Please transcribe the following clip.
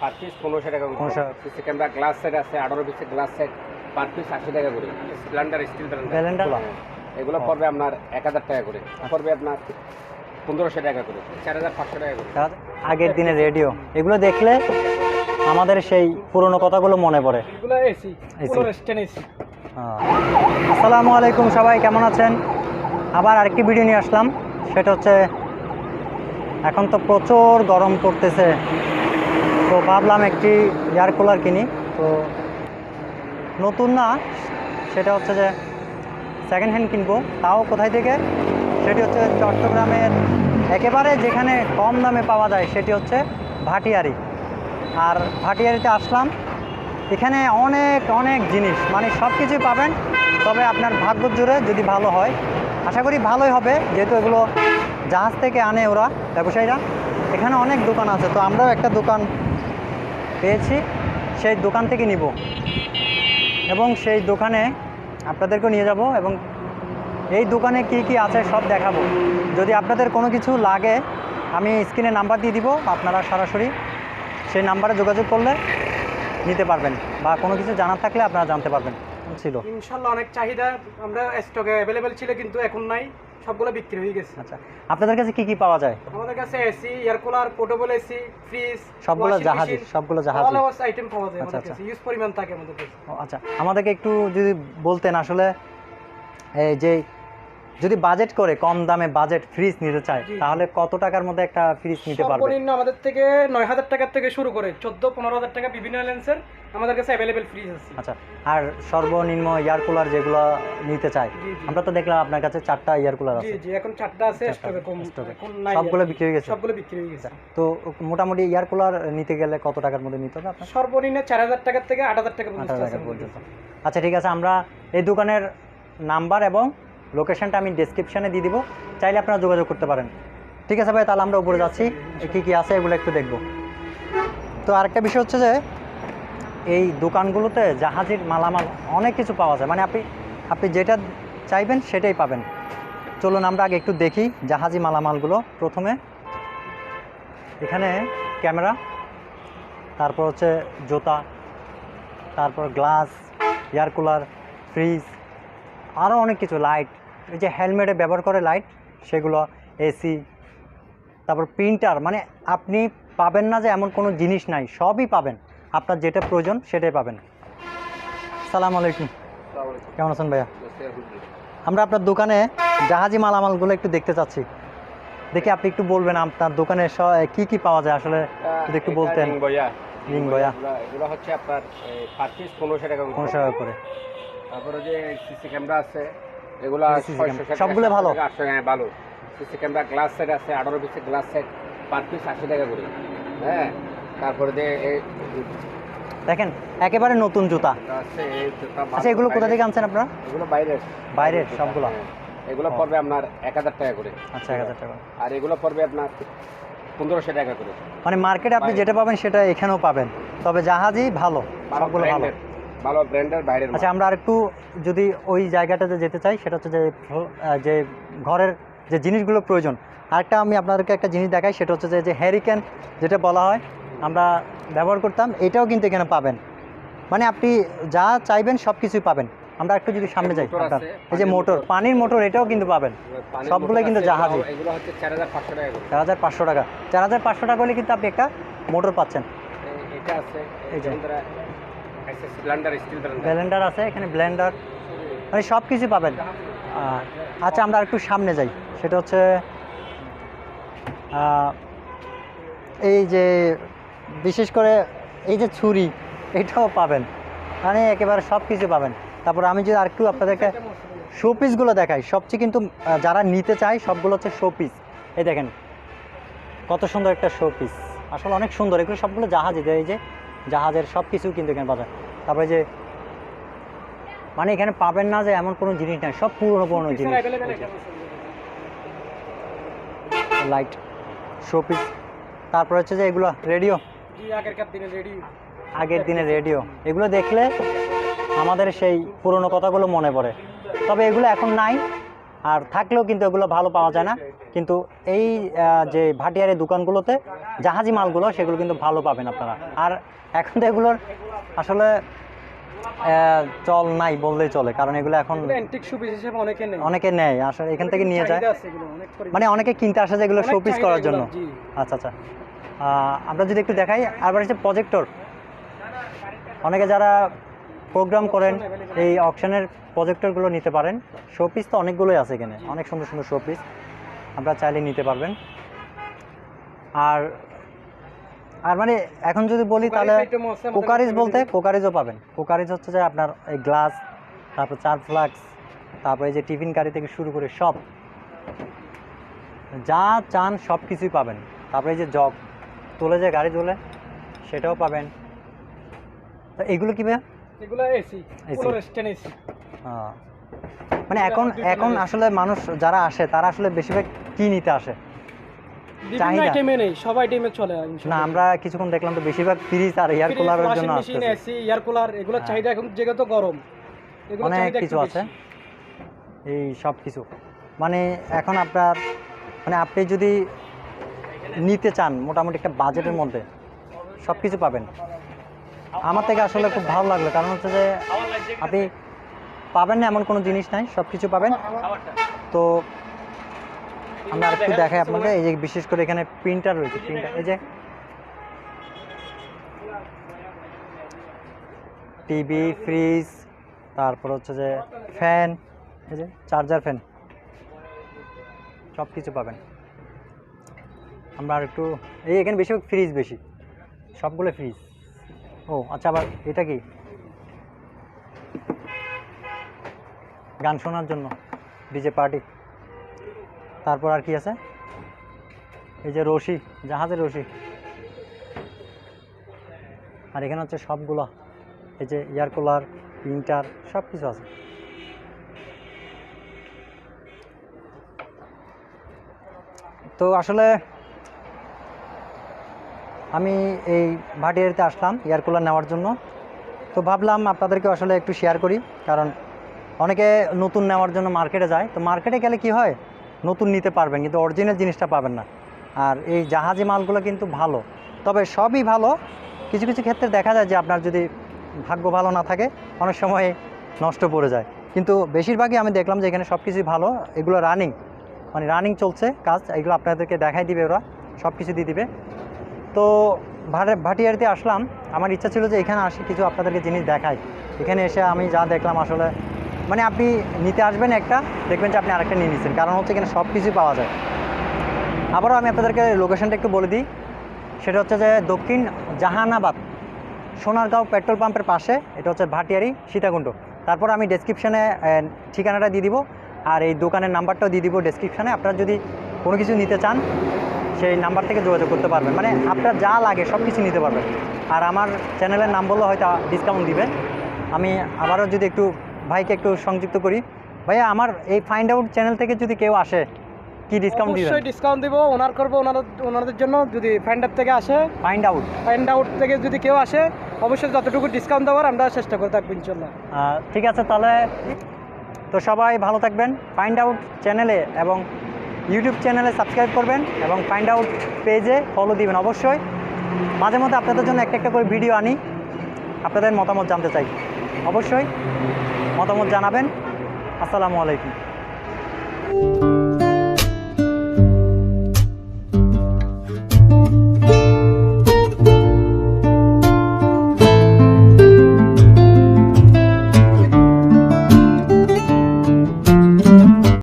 Per piece পনেরোশো টাকা করে। 1500 সিসি ক্যামেরা গ্লাস সেট আছে আঠারো পিসের গ্লাস সেট পার পিস আশি টাকা করে। স্প্লেন্ডার স্টিল ব্যালেন্ডার এগুলো পড়বে আপনার এক হাজার টাকা করে। পড়বে আপনার পনেরোশো টাকা করে চার হাজার পাঁচশো টাকা করে। আগের দিনের রেডিও। এগুলো দেখলে আমাদের সেই পুরনো কথাগুলো মনে পড়ে। আহ, আসসালামু আলাইকুম সবাই কেমন আছেন? আবার আরেকটি ভিডিও নিয়ে আসলাম। সেটা হচ্ছে এখন তো প্রচুর গরম পড়তেছে। তো ভাবলাম একটি এয়ার কুলার কিনি। তো নতুন না, সেটা হচ্ছে যে সেকেন্ড হ্যান্ড কিনবো। তাও কোথায় থেকে? সেটি হচ্ছে চট্টগ্রামের একেবারে যেখানে কম দামে পাওয়া যায়, সেটি হচ্ছে ভাটিয়ারি। আর ভাটিয়ারিতে আসলাম। এখানে অনেক অনেক জিনিস মানে সব কিছুই পাবেন। তবে আপনার ভাগ্য জুড়ে যদি ভালো হয়, আশা করি ভালোই হবে। যেহেতু এগুলো জাহাজ থেকে আনে ওরা, ব্যবসায়ীরা। এখানে অনেক দোকান আছে, তো আমরাও একটা দোকান পেয়েছি, সেই দোকান থেকে নিব। এবং সেই দোকানে আপনাদেরকেও নিয়ে যাব এবং এই দোকানে কি কি আছে সব দেখাবো। যদি আপনাদের কোনো কিছু লাগে, আমি স্ক্রিনে নাম্বার দিয়ে দিব, আপনারা সরাসরি সেই নাম্বারে যোগাযোগ করলে নিতে পারবেন বা কোনো কিছু জানা থাকলে আপনারা জানতে পারবেন। ছিল। ইনশাল্লাহ অনেক চাহিদা, আমরা স্টকে অ্যাভেলেবেল ছিল কিন্তু এখন নাই। সবগুলো বিক্রি হয়ে গেছে। আচ্ছা আপনাদের কাছে কি কি পাওয়া যায়? আমাদের কাছে AC air cooler portable AC fridge সবগুলো জাহাজ সবগুলো জাহাজ। অল আইটেম পাওয়া যায় আচ্ছা, আমাদের কাছে। ইউজ পরিমাণ থাকে আমাদের কাছে। আচ্ছা। আমাদেরকে একটু যদি বলতেন আসলে এই যে যদি বাজেট করে কম দামে বাজেট ফ্রিজ নিতে চায় তাহলে কত টাকার মধ্যে একটা ফ্রিজ নিতে পারবে? সর্বনিম্ন আমাদের থেকে নয় হাজার টাকার থেকে শুরু করে চোদ্দ পনেরো হাজার টাকা বিভিন্ন লেন্সের আমাদের কাছে অ্যাভেলেবেল ফ্রিজ আছে। আচ্ছা আর সর্বনিম্ন এয়ার কুলার যেগুলো নিতে জি। আমরা তো দেখলাম আপনার কাছে চারটা এয়ার কুলার আছে। জি এখন চারটা আছে স্টকে কম সবগুলো বিক্রি হয়ে গেছে? সবগুলো বিক্রি হয়ে গেছে। তো মোটামুটি এয়ার কুলার নিতে গেলে কত টাকার মধ্যে নিতে হবে আপনার? সর্বনিম্ন চার হাজার টাকার থেকে আট হাজার টাকা পর্যন্ত আচ্ছা ঠিক আছে আমরা এই দোকানের নাম্বার এবং লোকেশনটা আমি ডেসক্রিপশানে দিয়ে দিব। চাইলে আপনারা যোগাযোগ করতে পারেন। ঠিক আছে ভাই, তাহলে আমরা উপরে যাচ্ছি। কী কী আছে এগুলো একটু দেখব। তো আরেকটা বিষয় হচ্ছে যে, এই দোকানগুলোতে জাহাজের মালামাল অনেক কিছু পাওয়া যায়। মানে আপনি আপনি যেটা চাইবেন সেটাই পাবেন। চলুন আমরা আগে একটু দেখি জাহাজি মালামালগুলো প্রথমে। এখানে ক্যামেরা, তারপর হচ্ছে জুতা, তারপর গ্লাস, এয়ার কুলার, ফ্রিজ আরও অনেক কিছু, লাইট এই যে হেলমেটে ব্যবহার করে লাইট সেগুলো এসি তারপর প্রিন্টার মানে আপনি পাবেন না যে এমন কোনো জিনিস নাই সবই পাবেন। আপনার যেটা প্রয়োজন সেটাই পাবেন। সালাম আলাইকুম। কেমন আছেন ভাইয়া? আমরা আপনার দোকানে জাহাজি মালামালগুলো একটু দেখতে চাচ্ছি। দেখি আপনি একটু বলবেন আপনার দোকানে কি কি পাওয়া যায়? আসলে যদি একটু বলতেন। রিং বয়া এগুলো হচ্ছে আপনার পার পিস পনেরোশো টাকা পনেরোশো টাকা করে। তারপরে যে সিসি ক্যামেরা আছে। এগুলা সবগুলো ভালো? আটশো টাকা, ভালো। সিসি ক্যামেরা গ্লাস সেট আছে আঠারো পিসের গ্লাস সেট পার পিস আশি টাকা করে। হ্যাঁ তারপরে যে দেখেন একেবারে নতুন জুতা। আচ্ছা এগুলো কোথা থেকে আনছেন আপনারা? এগুলো বাইরের। বাইরের সবগুলো। হ্যাঁ। এগুলো পড়বে আপনার এক হাজার টাকা করে। আচ্ছা এক হাজার টাকা। আর এগুলো পড়বে আপনার পনেরোশো টাকা করে। মানে মার্কেটে আপনি যেটা পাবেন সেটা এখানেও পাবেন। তবে জাহাজই ভালো ভালো সবগুলো ভালো। ভালো ব্র্যান্ডের বাইরের আচ্ছা আমরা আরেকটু যদি ওই জায়গাটাতে যেতে চাই সেটা হচ্ছে যে যে ঘরের যে জিনিসগুলো প্রয়োজন। আরেকটা আমি আপনাদেরকে একটা জিনিস দেখাই সেটা হচ্ছে যে হ্যারিকেন যেটা বলা হয় আমরা ব্যবহার করতাম এটাও কিন্তু এখানে পাবেন। মানে আপনি যা চাইবেন সব কিছুই পাবেন। আমরা একটু যদি সামনে যাই আপনার। এই যে মোটর। পানির মোটর এটাও কিন্তু পাবেন। পানির সবগুলোই কিন্তু জাহাজী। চার হাজার পাঁচশো টাকা চার হাজার পাঁচশো টাকা। চার হাজার পাঁচশো টাকা হলে কিন্তু আপনি একটা মোটর পাচ্ছেন। এটা আছে এই যে। ব্লেন্ডার আছে, এখানে ব্লেন্ডার। মানে সব কিছু পাবেন আচ্ছা আমরা একটু সামনে যাই। সেটা হচ্ছে এই যে বিশেষ করে এই যে ছুরি, এটাও পাবেন। মানে একেবারে সব কিছু পাবেন। তারপর আমি যদি আরেকটু আপনাদেরকে শোপিসগুলো দেখাই, সবচেয়ে কিন্তু যারা নিতে চায়, সবগুলো হচ্ছে শোপিস এই দেখেন, কত সুন্দর একটা শোপিস আসলে অনেক সুন্দর, এগুলো সবগুলো জাহাজে এই যে, জাহাজের সব কিছু কিন্তু এখানে যায়। তারপরে যে মানে এখানে পাবেন না যে এমন কোনো জিনিস নাই সব পুরনো পুরনো জিনিস। লাইট শোপিস তারপর হচ্ছে যে এগুলো রেডিও দিনে আগের দিনের রেডিও এগুলো দেখলে আমাদের সেই পুরনো কথাগুলো মনে পড়ে। তবে এগুলো এখন নাই আর থাকলেও কিন্তু এগুলো ভালো পাওয়া যায় না। কিন্তু এই যে ভাটিয়ারি দোকানগুলোতে জাহাজি মালগুলো সেগুলো কিন্তু ভালো পাবেন আপনারা। আর এখন তো এগুলোর আসলে চল নাই বললেই চলে কারণ এগুলো এখন অ্যান্টিক শু হিসেবে অনেকে নেয়। আসলে এখান থেকে নিয়ে যায়। মানে অনেকে কিনতে আসে যে এগুলো অনেক শোপিস করার জন্য। আচ্ছা আচ্ছা। আমরা যদি একটু দেখাই আবার হচ্ছে প্রজেক্টর অনেকে যারা প্রোগ্রাম করেন এই অকশনের প্রজেক্টরগুলো নিতে পারেন। শোপিস তো অনেকগুলোই আছে এখানে অনেক সুন্দর সুন্দর শোপিস আপনারা চাইলে নিতে পারবেন। আর আর মানে এখন যদি বলি তাহলে কোকারিজ বলতে। কোকারিজও পাবেন। কোকারিজ হচ্ছে যে আপনার এই গ্লাস তারপর চার ফ্লাক্স তারপরে যে টিফিন কারি থেকে শুরু করে সব। যা চান সব কিছুই পাবেন। তারপরে এই যে জগ তোলে যে গাড়ি তোলে সেটাও পাবেন। তো এগুলো কি ভাইয়া? এগুলো এসি এসি আহ, মানে এখন এখন আসলে মানুষ যারা আসে তারা আসলে বেশিরভাগ কি নিতে আসে? বিভিন্ন আইটেমে নেই সব আইটেমে চলে না আমরা কিছুক্ষণ দেখলাম তো বেশিরভাগ ফ্রিজ আর এয়ার কুলারের জন্য মেশিন এসি এয়ার কুলার এগুলোর হ্যাঁ। চাহিদা এখন যেহেতু গরম। অনেক কিছু আছে। এই সব কিছু। মানে এখন আপনার মানে আপনি যদি নিতে চান মোটামুটি একটা বাজেটের মধ্যে সব কিছু পাবেন। আমার থেকে আসলে খুব ভালো লাগল কারণ হচ্ছে যে আপনি পাবেন না এমন কোনো জিনিস নাই সব কিছু পাবেন তো আমরা আরেকটু দেখাই আপনাদের এই যে বিশেষ করে এখানে প্রিন্টার রয়েছে প্রিন্টার এই যে টিভি ফ্রিজ তারপর হচ্ছে যে ফ্যান এই যে চার্জার ফ্যান সব কিছু পাবেন। আমরা আর একটু এই এখানে বেশি ফ্রিজ বেশি সবগুলো ফ্রিজ। ও আচ্ছা আবার এটা কি? গান শোনার জন্য ডিজে পার্টি। তারপর আর কি আছে? এই যে রশি, জাহাজের রশি। আর এখানে হচ্ছে সবগুলো, এই যে এয়ার কুলার প্রিন্টার সব কিছু আছে। তো আসলে আমি এই ভাটিয়ারিতে আসলাম এয়ার কুলার নেওয়ার জন্য। তো ভাবলাম আপনাদেরকে আসলে একটু শেয়ার করি, কারণ অনেকে নতুন নেওয়ার জন্য মার্কেটে যায়। তো মার্কেটে গেলে কি হয়? নতুন নিতে পারবেন, কিন্তু অরিজিনাল জিনিসটা পাবেন না। আর এই জাহাজি মালগুলো কিন্তু ভালো। তবে সবই ভালো। কিছু কিছু ক্ষেত্রে দেখা যায় যে আপনার যদি ভাগ্য ভালো না থাকে, অনেক সময় নষ্ট পড়ে যায়। কিন্তু বেশিরভাগই আমি দেখলাম যে এখানে সব কিছুই ভালো। এগুলো রানিং মানে রানিং চলছে কাজ, এগুলো আপনাদেরকে দেখাই দিবে ওরা। সব কিছু দিয়ে দিবে। তো ভাটিয়ারিতে আসলাম। আমার ইচ্ছা ছিল যে এখানে আসি, কিছু আপনাদেরকে জিনিস দেখাই। এখানে এসে আমি যা দেখলাম আসলে মানে আপনি নিতে আসবেন একটা, দেখবেন যে আপনি আরেকটা নিয়ে নিচ্ছেন। কারণ হচ্ছে এখানে সব কিছুই পাওয়া যায়। আবারও আমি আপনাদেরকে লোকেশনটা একটু বলে দিই। সেটা হচ্ছে যে দক্ষিণ জাহানাবাদ, সোনারগাঁও পেট্রোল পাম্পের পাশে, এটা হচ্ছে ভাটিয়ারি, সীতাকুণ্ড। তারপর আমি ডেসক্রিপশানে ঠিকানাটা দিয়ে দিব। আর এই দোকানের নাম্বারটাও দিয়ে দিব ডেসক্রিপশানে আপনারা যদি কোনো কিছু নিতে চান, সেই নাম্বার থেকে যোগাযোগ করতে পারবেন। মানে আপনার যা লাগে সব কিছু নিতে পারবেন। আর আমার চ্যানেলের নাম বললে হয়তো ডিসকাউন্ট দিবে আমি আবারও যদি একটু ভাইকে একটু সংযুক্ত করি। ভাইয়া আমার এই ফাইন্ড আউট চ্যানেল থেকে যদি কেউ আসে কি ডিসকাউন্ট দিবেন? অবশ্যই ডিসকাউন্ট দিব ওনার করব ওনার ওনাদের জন্য যদি ফাইন্ডার থেকে আসে। ফাইন্ড আউট ফাইন্ড আউট থেকে যদি কেউ আসে অবশ্যই যতটুকু ডিসকাউন্ট দেওয়ার আমরা চেষ্টা করে থাকব ইনশাল্লাহ। ঠিক আছে তাহলে তো সবাই ভালো থাকবেন। ফাইন্ড আউট চ্যানেলে এবং ইউটিউব চ্যানেলে সাবস্ক্রাইব করবেন এবং ফাইন্ড আউট পেজে ফলো দিবেন অবশ্যই। মাঝে মধ্যে আপনাদের জন্য একটা একটা করে ভিডিও আনি আপনাদের মতামত জানতে চাই। অবশ্যই। মতামত জানাবেন। আসসালামু আলাইকুম।